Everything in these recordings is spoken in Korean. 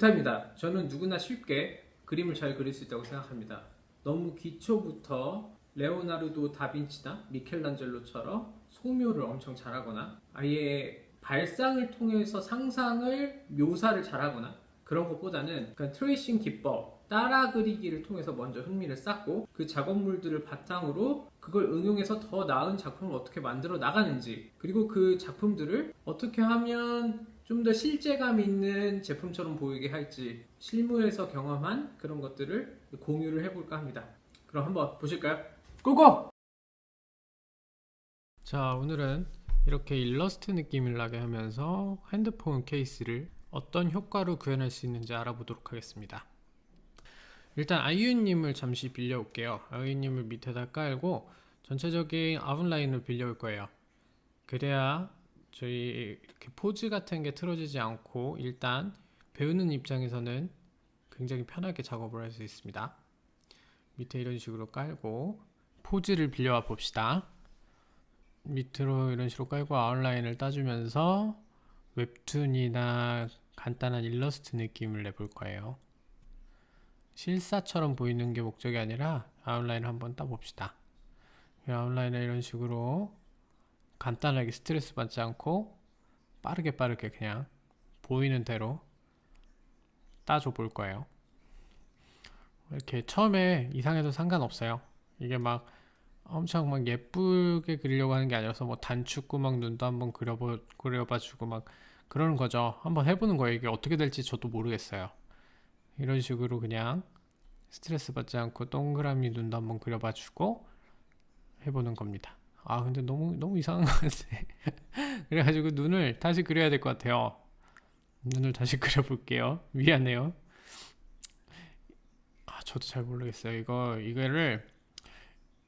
무타입니다. 저는 누구나 쉽게 그림을 잘 그릴 수 있다고 생각합니다. 너무 기초부터 레오나르도 다빈치나 미켈란젤로처럼 소묘를 엄청 잘하거나 아예 발상을 통해서 상상을 묘사를 잘하거나 그런 것보다는 그냥 트레이싱 기법 따라 그리기를 통해서 먼저 흥미를 쌓고 그 작업물들을 바탕으로 그걸 응용해서 더 나은 작품을 어떻게 만들어 나가는지 그리고 그 작품들을 어떻게 하면 좀 더 실제감 있는 제품처럼 보이게 할지 실무에서 경험한 그런 것들을 공유를 해볼까 합니다. 그럼 한번 보실까요? 고고! 자 오늘은 이렇게 일러스트 느낌을 나게 하면서 핸드폰 케이스를 어떤 효과로 구현할 수 있는지 알아보도록 하겠습니다. 일단 아이유님을 잠시 빌려올게요. 아이유님을 밑에다 깔고 전체적인 아웃라인을 빌려올 거예요. 그래야 저희 이렇게 포즈 같은 게 틀어지지 않고 일단 배우는 입장에서는 굉장히 편하게 작업을 할 수 있습니다. 밑에 이런 식으로 깔고 포즈를 빌려와 봅시다. 밑으로 이런 식으로 깔고 아웃라인을 따주면서 웹툰이나 간단한 일러스트 느낌을 내볼 거예요. 실사처럼 보이는 게 목적이 아니라 아웃라인을 한번 따봅시다. 이 아웃라인을 이런 식으로 간단하게 스트레스 받지 않고 빠르게 빠르게 그냥 보이는 대로 따줘 볼 거예요. 이렇게 처음에 이상해도 상관없어요. 이게 막 엄청 막 예쁘게 그리려고 하는 게 아니라서 뭐 단축구 막 눈도 한번 그려보, 그려봐 주고 막 그러는 거죠. 한번 해보는 거예요. 이게 어떻게 될지 저도 모르겠어요. 이런 식으로 그냥 스트레스 받지 않고 동그라미 눈도 한번 그려봐 주고 해보는 겁니다. 아 근데 너무 너무 이상한 것 같아. 그래가지고 눈을 다시 그려야 될 것 같아요. 눈을 다시 그려볼게요. 미안해요. 아 저도 잘 모르겠어요. 이거 이거를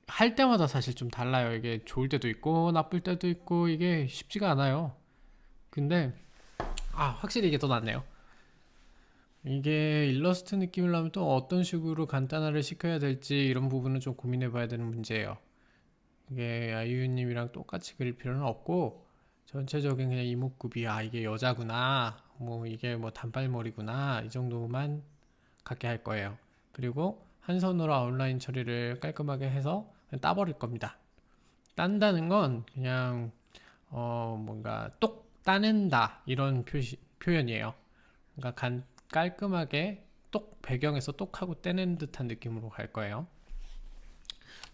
할 때마다 사실 좀 달라요. 이게 좋을 때도 있고 나쁠 때도 있고 이게 쉽지가 않아요. 근데 아 확실히 이게 더 낫네요. 이게 일러스트 느낌을 나면 또 어떤 식으로 간단화를 시켜야 될지 이런 부분은 좀 고민해 봐야 되는 문제예요. 이게 아이유님이랑 똑같이 그릴 필요는 없고 전체적인 그냥 이목구비 아 이게 여자구나 뭐 이게 뭐 단발머리구나 이 정도만 갖게 할 거예요. 그리고 한 손으로 아웃라인 처리를 깔끔하게 해서 따버릴 겁니다. 딴다는 건 그냥 어 뭔가 똑 따낸다 이런 표시, 표현이에요. 그러니까 간, 깔끔하게 똑 배경에서 똑 하고 떼는 듯한 느낌으로 갈 거예요.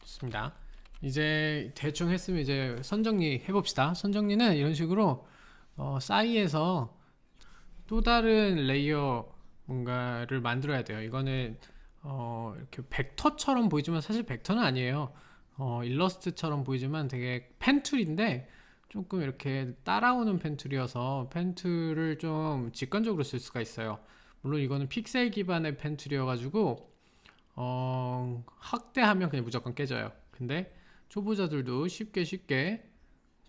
좋습니다. 이제 대충 했으면 이제 선정리 해봅시다. 선정리는 이런 식으로 어, 사이에서 또 다른 레이어 뭔가를 만들어야 돼요. 이거는 어, 이렇게 벡터처럼 보이지만 사실 벡터는 아니에요. 어, 일러스트처럼 보이지만 되게 펜툴인데 조금 이렇게 따라오는 펜툴이어서 펜툴을 좀 직관적으로 쓸 수가 있어요. 물론 이거는 픽셀 기반의 펜툴이어가지고 어, 확대하면 그냥 무조건 깨져요. 근데 초보자들도 쉽게 쉽게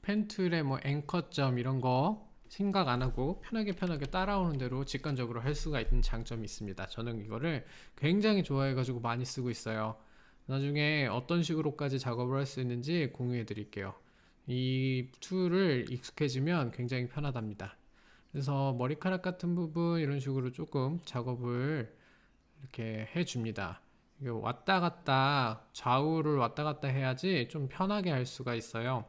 펜툴의 뭐 앵커점 이런 거 생각 안 하고 편하게 편하게 따라오는 대로 직관적으로 할 수가 있는 장점이 있습니다. 저는 이거를 굉장히 좋아해가지고 많이 쓰고 있어요. 나중에 어떤 식으로까지 작업을 할 수 있는지 공유해 드릴게요. 이 툴을 익숙해지면 굉장히 편하답니다. 그래서 머리카락 같은 부분 이런 식으로 조금 작업을 이렇게 해줍니다. 왔다 갔다 좌우를 왔다 갔다 해야지 좀 편하게 할 수가 있어요.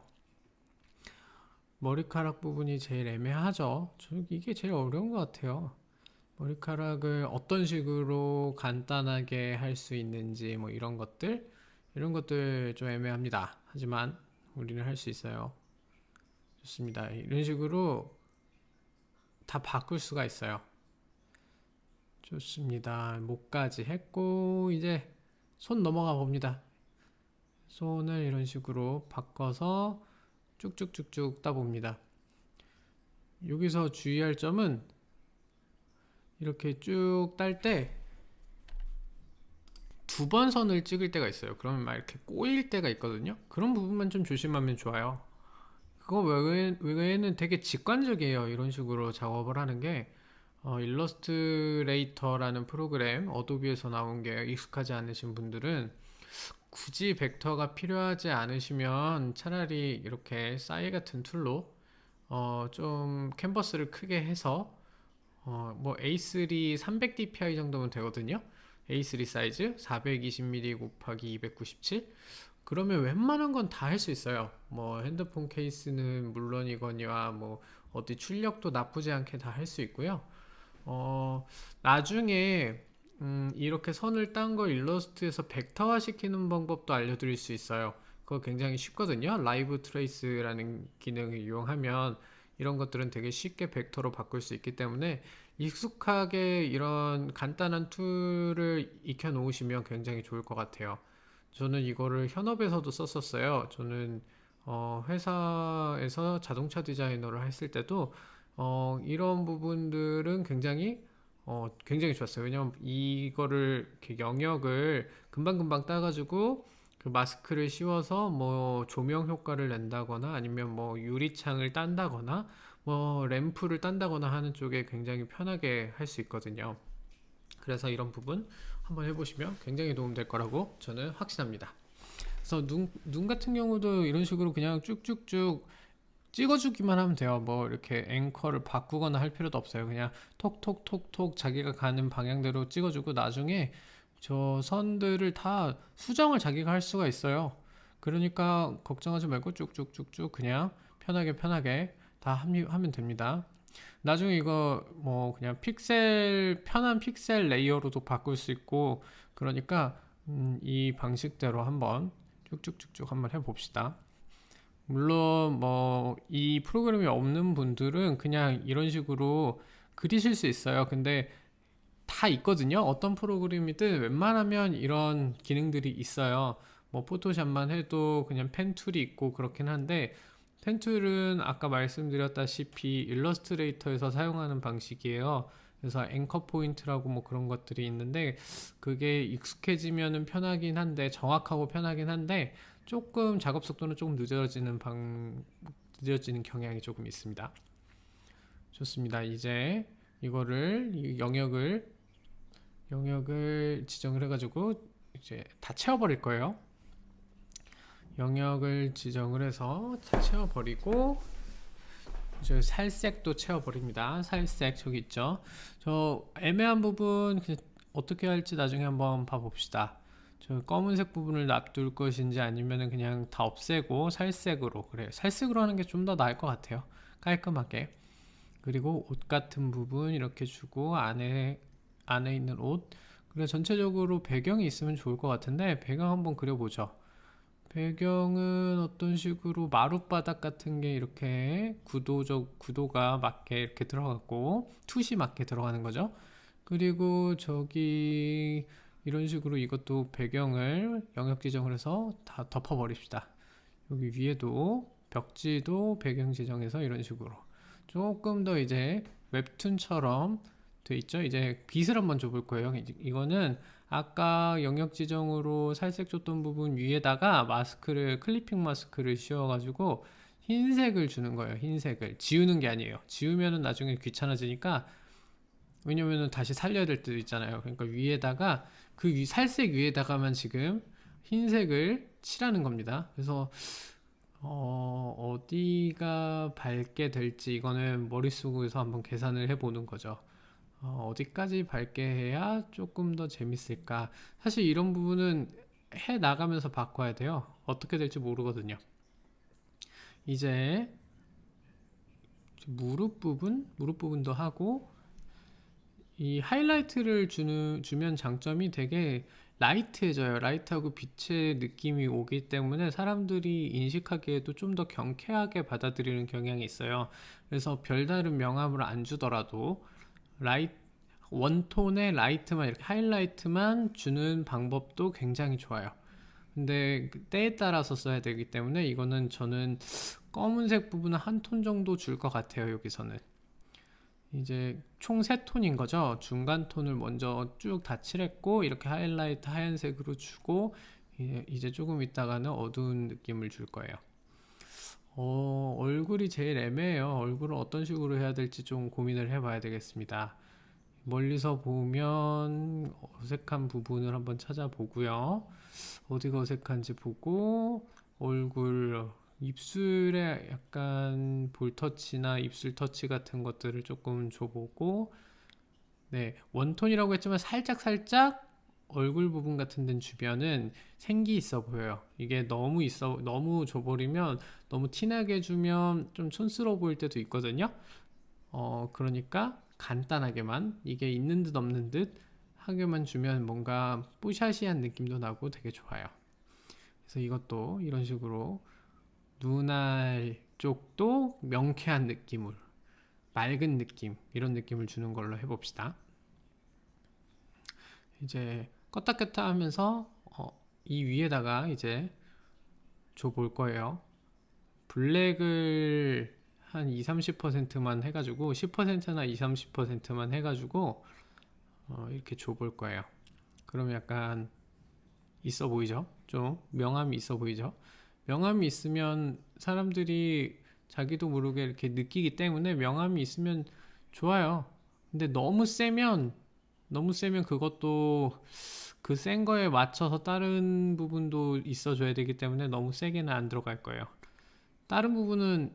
머리카락 부분이 제일 애매하죠. 저 이게 제일 어려운 것 같아요. 머리카락을 어떤 식으로 간단하게 할 수 있는지 뭐 이런 것들 이런 것들 좀 애매합니다. 하지만 우리는 할 수 있어요. 좋습니다. 이런 식으로 다 바꿀 수가 있어요. 좋습니다. 목까지 했고 이제 손 넘어가 봅니다. 손을 이런 식으로 바꿔서 쭉쭉쭉쭉 따봅니다. 여기서 주의할 점은 이렇게 쭉 딸 때 두 번 선을 찍을 때가 있어요. 그러면 막 이렇게 꼬일 때가 있거든요. 그런 부분만 좀 조심하면 좋아요. 그거 외에, 외에는 되게 직관적이에요. 이런 식으로 작업을 하는 게 어, 일러스트레이터라는 프로그램 어도비에서 나온 게 익숙하지 않으신 분들은 굳이 벡터가 필요하지 않으시면 차라리 이렇게 싸이 같은 툴로 어, 좀 캔버스를 크게 해서 어, 뭐 A3 300 dpi 정도면 되거든요. A3 사이즈 420mm 곱하기 297. 그러면 웬만한 건 다 할 수 있어요. 뭐 핸드폰 케이스는 물론이거니와 뭐 어디 출력도 나쁘지 않게 다 할 수 있고요. 어, 나중에 음, 이렇게 선을 딴 걸 일러스트에서 벡터화 시키는 방법도 알려드릴 수 있어요. 그거 굉장히 쉽거든요. 라이브 트레이스라는 기능을 이용하면 이런 것들은 되게 쉽게 벡터로 바꿀 수 있기 때문에 익숙하게 이런 간단한 툴을 익혀 놓으시면 굉장히 좋을 것 같아요. 저는 이거를 현업에서도 썼었어요. 저는 어, 회사에서 자동차 디자이너를 했을 때도 어, 이런 부분들은 굉장히 어, 굉장히 좋았어요. 왜냐면 이거를 이렇게 영역을 금방금방 따가지고 그 마스크를 씌워서 뭐 조명 효과를 낸다거나 아니면 뭐 유리창을 딴다거나 뭐 램프를 딴다거나 하는 쪽에 굉장히 편하게 할 수 있거든요. 그래서 이런 부분 한번 해보시면 굉장히 도움될 거라고 저는 확신합니다. 그래서 눈, 눈 같은 경우도 이런 식으로 그냥 쭉쭉쭉 찍어주기만 하면 돼요. 뭐 이렇게 앵커를 바꾸거나 할 필요도 없어요. 그냥 톡톡톡톡 자기가 가는 방향대로 찍어주고 나중에 저 선들을 다 수정을 자기가 할 수가 있어요. 그러니까 걱정하지 말고 쭉쭉쭉쭉 그냥 편하게 편하게 다 합리하면 됩니다. 나중에 이거 뭐 그냥 픽셀 편한 픽셀 레이어로도 바꿀 수 있고 그러니까 음, 이 방식대로 한번 쭉쭉쭉쭉 한번 해봅시다. 물론 뭐 이 프로그램이 없는 분들은 그냥 이런 식으로 그리실 수 있어요. 근데 다 있거든요. 어떤 프로그램이든 웬만하면 이런 기능들이 있어요. 뭐 포토샵만 해도 그냥 펜 툴이 있고 그렇긴 한데 펜 툴은 아까 말씀드렸다시피 일러스트레이터에서 사용하는 방식이에요. 그래서 앵커 포인트라고 뭐 그런 것들이 있는데 그게 익숙해지면은 편하긴 한데 정확하고 편하긴 한데 조금 작업 속도는 조금 늦어지는 방 늦어지는 경향이 조금 있습니다. 좋습니다. 이제 이거를 이 영역을 영역을 지정을 해가지고 이제 다 채워버릴 거예요. 영역을 지정을 해서 다 채워버리고 이제 살색도 채워버립니다. 살색 저기 있죠. 저 애매한 부분 어떻게 할지 나중에 한번 봐봅시다. 저 검은색 부분을 놔둘 것인지 아니면은 그냥 다 없애고 살색으로 그래요. 살색으로 하는 게 좀 더 나을 것 같아요. 깔끔하게. 그리고 옷 같은 부분 이렇게 주고 안에 안에 있는 옷 그래 전체적으로 배경이 있으면 좋을 것 같은데 배경 한번 그려보죠. 배경은 어떤 식으로 마룻바닥 같은 게 이렇게 구도적 구도가 맞게 이렇게 들어갔고 투시 맞게 들어가는 거죠. 그리고 저기 이런 식으로 이것도 배경을 영역 지정을 해서 다 덮어 버립시다. 여기 위에도 벽지도 배경 지정해서 이런 식으로 조금 더 이제 웹툰처럼 돼 있죠. 이제 빛을 한번 줘볼 거예요. 이거는 아까 영역 지정으로 살색 줬던 부분 위에다가 마스크를 클리핑 마스크를 씌워 가지고 흰색을 주는 거예요. 흰색을 지우는 게 아니에요. 지우면은 나중에 귀찮아지니까 왜냐면은 다시 살려야 될 때도 있잖아요. 그러니까 위에다가 그 위, 살색 위에다가만 지금 흰색을 칠하는 겁니다. 그래서 어, 어디가 밝게 될지 이거는 머릿속에서 한번 계산을 해보는 거죠. 어, 어디까지 밝게 해야 조금 더 재밌을까? 사실 이런 부분은 해 나가면서 바꿔야 돼요. 어떻게 될지 모르거든요. 이제 무릎 부분, 무릎 부분도 하고 이 하이라이트를 주는 주면 장점이 되게 라이트해져요. 라이트하고 빛의 느낌이 오기 때문에 사람들이 인식하기에도 좀 더 경쾌하게 받아들이는 경향이 있어요. 그래서 별다른 명암을 안 주더라도 라이 원톤의 라이트만 이렇게 하이라이트만 주는 방법도 굉장히 좋아요. 근데 그 때에 따라서 써야 되기 때문에 이거는 저는 검은색 부분은 한 톤 정도 줄 것 같아요. 여기서는 이제 총 세 톤인 거죠. 중간 톤을 먼저 쭉 다 칠했고 이렇게 하이라이트 하얀색으로 주고 이제 조금 있다가는 어두운 느낌을 줄 거예요. 어, 얼굴이 제일 애매해요. 얼굴을 어떤 식으로 해야 될지 좀 고민을 해봐야 되겠습니다. 멀리서 보면 어색한 부분을 한번 찾아보고요. 어디가 어색한지 보고 얼굴 입술에 약간 볼 터치나 입술 터치 같은 것들을 조금 줘보고 네, 원톤이라고 했지만 살짝 살짝 얼굴 부분 같은 데는 주변은 생기 있어 보여요. 이게 너무 있어 너무 줘버리면 너무 티나게 주면 좀 촌스러워 보일 때도 있거든요. 어, 그러니까 간단하게만 이게 있는 듯 없는 듯 하게만 주면 뭔가 뿌샤시한 느낌도 나고 되게 좋아요. 그래서 이것도 이런 식으로 눈알 쪽도 명쾌한 느낌으로 맑은 느낌 이런 느낌을 주는 걸로 해봅시다. 이제 껐다 꼈다 하면서 어, 이 위에다가 이제 줘 볼 거예요. 블랙을 한 2, 30%만 해가지고 10%나 2, 30%만 해가지고 어, 이렇게 줘 볼 거예요. 그러면 약간 있어 보이죠? 좀 명암이 있어 보이죠? 명암이 있으면 사람들이 자기도 모르게 이렇게 느끼기 때문에 명암이 있으면 좋아요. 근데 너무 세면 너무 세면 그것도 그 센 거에 맞춰서 다른 부분도 있어줘야 되기 때문에 너무 세게는 안 들어갈 거예요. 다른 부분은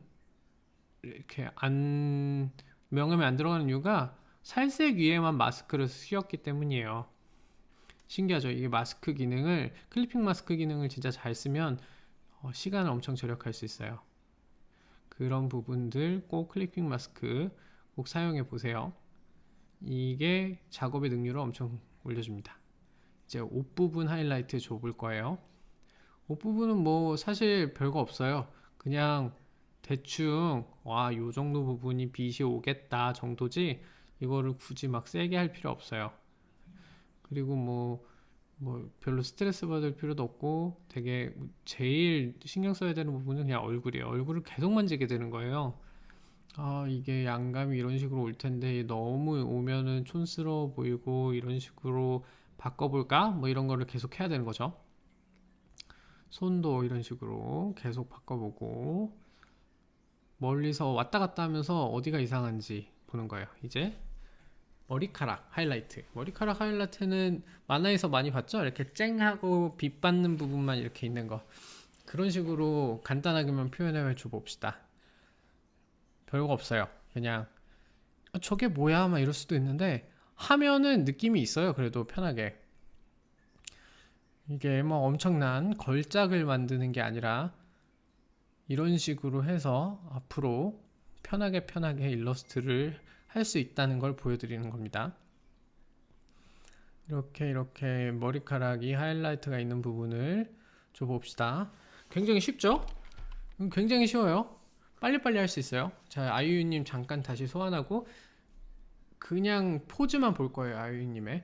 이렇게 안 명암이 안 들어가는 이유가 살색 위에만 마스크를 쓰였기 때문이에요. 신기하죠? 이게 마스크 기능을 클리핑 마스크 기능을 진짜 잘 쓰면 어, 시간을 엄청 절약할 수 있어요. 그런 부분들 꼭 클리핑 마스크 꼭 사용해 보세요. 이게 작업의 능률을 엄청 올려줍니다. 이제 옷 부분 하이라이트 줘볼 거예요. 옷 부분은 뭐 사실 별거 없어요. 그냥 대충 와, 요 정도 부분이 빛이 오겠다 정도지 이거를 굳이 막 세게 할 필요 없어요. 그리고 뭐, 뭐 별로 스트레스 받을 필요도 없고 되게 제일 신경 써야 되는 부분은 그냥 얼굴이에요. 얼굴을 계속 만지게 되는 거예요. 아, 이게 양감이 이런 식으로 올 텐데 너무 오면은 촌스러워 보이고 이런 식으로 바꿔볼까? 뭐 이런 거를 계속 해야 되는 거죠. 손도 이런 식으로 계속 바꿔보고 멀리서 왔다 갔다 하면서 어디가 이상한지 보는 거예요. 이제 머리카락 하이라이트. 머리카락 하이라이트는 만화에서 많이 봤죠? 이렇게 쨍하고 빛 받는 부분만 이렇게 있는 거. 그런 식으로 간단하게만 표현해 줘 봅시다. 별거 없어요. 그냥 어, 저게 뭐야? 막 이럴 수도 있는데 하면은 느낌이 있어요. 그래도 편하게. 이게 뭐 엄청난 걸작을 만드는 게 아니라 이런 식으로 해서 앞으로 편하게 편하게 일러스트를 할 수 있다는 걸 보여드리는 겁니다. 이렇게 이렇게 머리카락이 하이라이트가 있는 부분을 줘봅시다. 굉장히 쉽죠? 음, 굉장히 쉬워요. 빨리빨리 할 수 있어요. 자, 아이유님 잠깐 다시 소환하고 그냥 포즈만 볼 거예요, 아이유님의.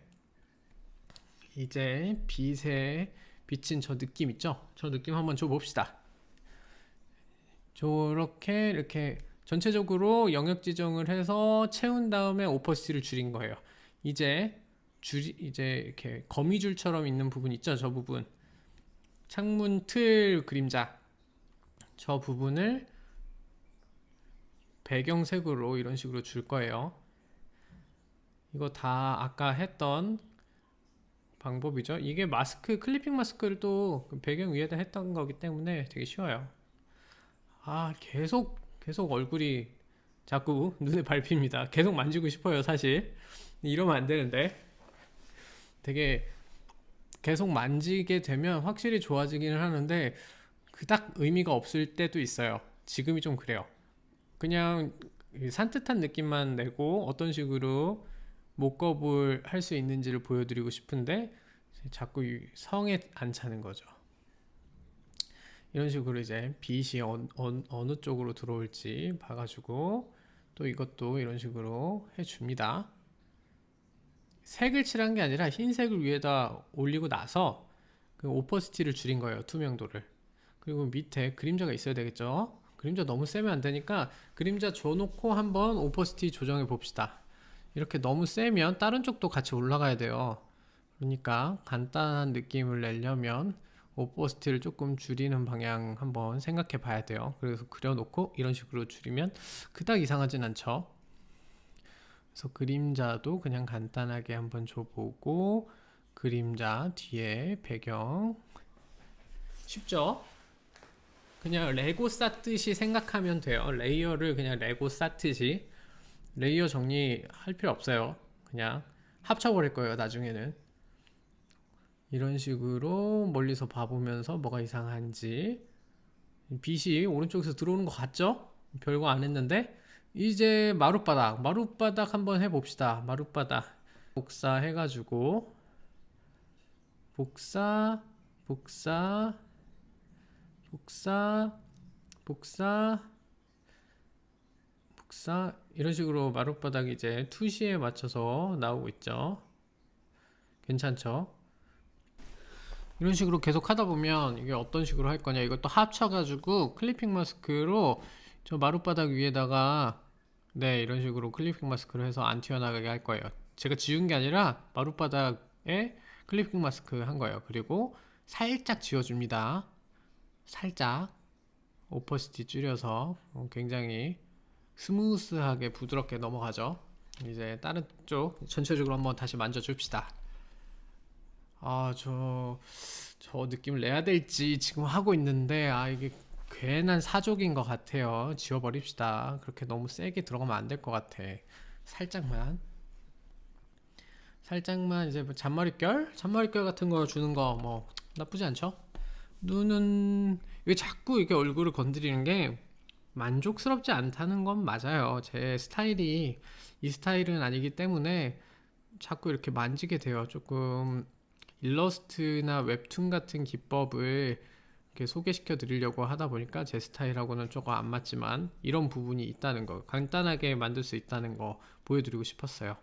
이제 빛에 비친 저 느낌 있죠? 저 느낌 한번 줘봅시다. 저렇게 이렇게 전체적으로 영역 지정을 해서 채운 다음에 오퍼시티를 줄인 거예요. 이제 줄 이제 이렇게 거미줄처럼 있는 부분 있죠? 저 부분. 창문 틀 그림자. 저 부분을 배경색으로 이런 식으로 줄 거예요. 이거 다 아까 했던 방법이죠. 이게 마스크, 클리핑 마스크를 또 배경 위에다 했던 거기 때문에 되게 쉬워요. 아, 계속, 계속 얼굴이 자꾸 눈에 밟힙니다. 계속 만지고 싶어요, 사실. 이러면 안 되는데. 되게 계속 만지게 되면 확실히 좋아지기는 하는데, 그닥 의미가 없을 때도 있어요. 지금이 좀 그래요. 그냥 산뜻한 느낌만 내고 어떤 식으로 목겁을 할 수 있는지를 보여드리고 싶은데 자꾸 이 성에 안 차는 거죠. 이런 식으로 이제 빛이 어, 어, 어 느 쪽으로 들어올지 봐가지고 또 이것도 이런 식으로 해줍니다. 색을 칠한 게 아니라 흰색을 위에다 올리고 나서 그 오퍼시티를 줄인 거예요. 투명도를. 그리고 밑에 그림자가 있어야 되겠죠. 그림자 너무 세면 안 되니까 그림자 줘놓고 한번 오퍼시티 조정해 봅시다. 이렇게 너무 세면 다른 쪽도 같이 올라가야 돼요. 그러니까 간단한 느낌을 내려면 오퍼시티를 조금 줄이는 방향 한번 생각해 봐야 돼요. 그래서 그려놓고 이런 식으로 줄이면 그닥 이상하진 않죠. 그래서 그림자도 그냥 간단하게 한번 줘보고 그림자 뒤에 배경 쉽죠? 그냥 레고 쌓듯이 생각하면 돼요. 레이어를 그냥 레고 쌓듯이 레이어 정리할 필요 없어요. 그냥 합쳐버릴 거예요 나중에는 이런 식으로 멀리서 봐보면서 뭐가 이상한지. 빛이 오른쪽에서 들어오는 것 같죠? 별거 안 했는데. 이제 마룻바닥 마룻바닥 한번 해봅시다. 마룻바닥. 복사 해가지고. 복사 복사 복사 복사 복사. 이런 식으로 마룻바닥이 이제 투시에 맞춰서 나오고 있죠. 괜찮죠? 이런 식으로 계속 하다 보면 이게 어떤 식으로 할 거냐 이것도 합쳐가지고 클리핑 마스크로 저 마룻바닥 위에다가 네 이런 식으로 클리핑 마스크를 해서 안 튀어나가게 할 거예요. 제가 지운 게 아니라 마룻바닥에 클리핑 마스크 한 거예요. 그리고 살짝 지워줍니다. 살짝 오퍼시티 줄여서 어, 굉장히 스무스하게 부드럽게 넘어가죠. 이제 다른 쪽 전체적으로 한번 다시 만져줍시다 아, 저, 저 느낌을 내야 될지 지금 하고 있는데, 아, 이게 괜한 사족인 것 같아요. 지워버립시다. 그렇게 너무 세게 들어가면 안 될 것 같아. 살짝만. 살짝만 이제 뭐 잔머리결? 잔머리결 같은 거 주는 거 뭐 나쁘지 않죠? 눈은, 왜 자꾸 이렇게 얼굴을 건드리는 게 만족스럽지 않다는 건 맞아요. 제 스타일이 이 스타일은 아니기 때문에 자꾸 이렇게 만지게 돼요. 조금 일러스트나 웹툰 같은 기법을 이렇게 소개시켜 드리려고 하다 보니까 제 스타일하고는 조금 안 맞지만 이런 부분이 있다는 거 간단하게 만들 수 있다는 거 보여드리고 싶었어요.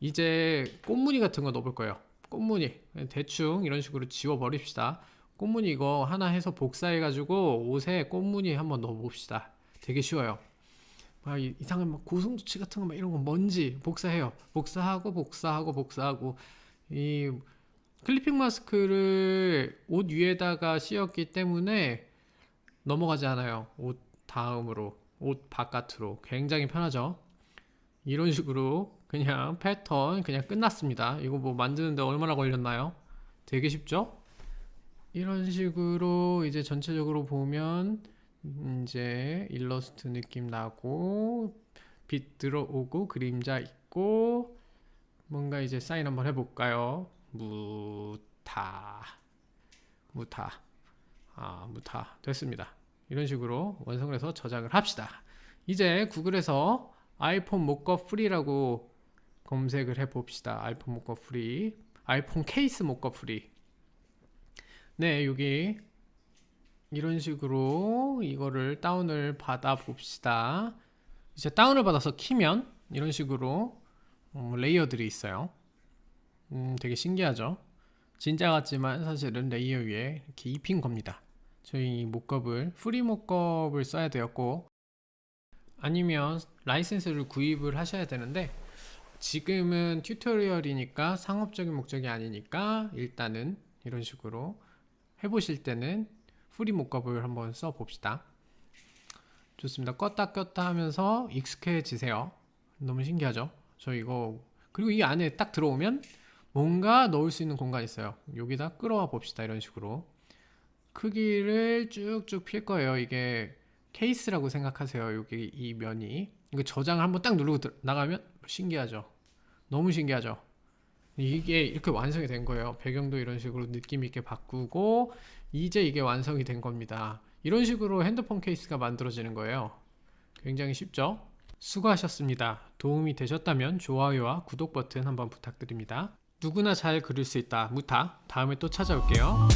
이제 꽃무늬 같은 거 넣어볼 거예요. 꽃무늬. 대충 이런 식으로 지워 버립시다. 꽃무늬 이거 하나 해서 복사해 가지고 옷에 꽃무늬 한번 넣어 봅시다. 되게 쉬워요. 막 이- 이상한 막 고슴도치 같은 거 막 이런 거 뭔지 복사해요. 복사하고 복사하고 복사하고 이 클리핑 마스크를 옷 위에다가 씌웠기 때문에 넘어가지 않아요. 옷 다음으로, 옷 바깥으로. 굉장히 편하죠? 이런 식으로 그냥 패턴 그냥 끝났습니다. 이거 뭐 만드는데 얼마나 걸렸나요? 되게 쉽죠? 이런 식으로 이제 전체적으로 보면 이제 일러스트 느낌 나고 빛 들어오고 그림자 있고 뭔가 이제 사인 한번 해볼까요? 무타 무타. 아 무타. 됐습니다. 이런 식으로 완성을 해서 저장을 합시다. 이제 구글에서 아이폰 목거 프리라고 검색을 해 봅시다. 아이폰 목거 프리. 아이폰 케이스 목거 프리. 네 여기 이런 식으로 이거를 다운을 받아 봅시다. 이제 다운을 받아서 키면 이런 식으로 어, 레이어들이 있어요 음, 되게 신기하죠? 진짜 같지만 사실은 레이어 위에 이렇게 입힌 겁니다. 저희 이 목겁을 프리 목겁을 써야 되었고 아니면 라이센스를 구입을 하셔야 되는데 지금은 튜토리얼이니까 상업적인 목적이 아니니까 일단은 이런 식으로 해보실 때는 프리 목겁을 한번 써봅시다. 좋습니다. 껐다 꼈다 하면서 익숙해지세요. 너무 신기하죠? 저 이거 그리고 이 안에 딱 들어오면 뭔가 넣을 수 있는 공간이 있어요. 여기다 끌어와 봅시다. 이런 식으로. 크기를 쭉쭉 필 거예요. 이게 케이스라고 생각하세요. 여기 이 면이. 이거 저장을 한번 딱 누르고 들- 나가면 신기하죠. 너무 신기하죠. 이게 이렇게 완성이 된 거예요. 배경도 이런 식으로 느낌 있게 바꾸고 이제 이게 완성이 된 겁니다. 이런 식으로 핸드폰 케이스가 만들어지는 거예요. 굉장히 쉽죠? 수고하셨습니다. 도움이 되셨다면 좋아요와 구독 버튼 한번 부탁드립니다. 누구나 잘 그릴 수 있다. 무타. 다음에 또 찾아올게요.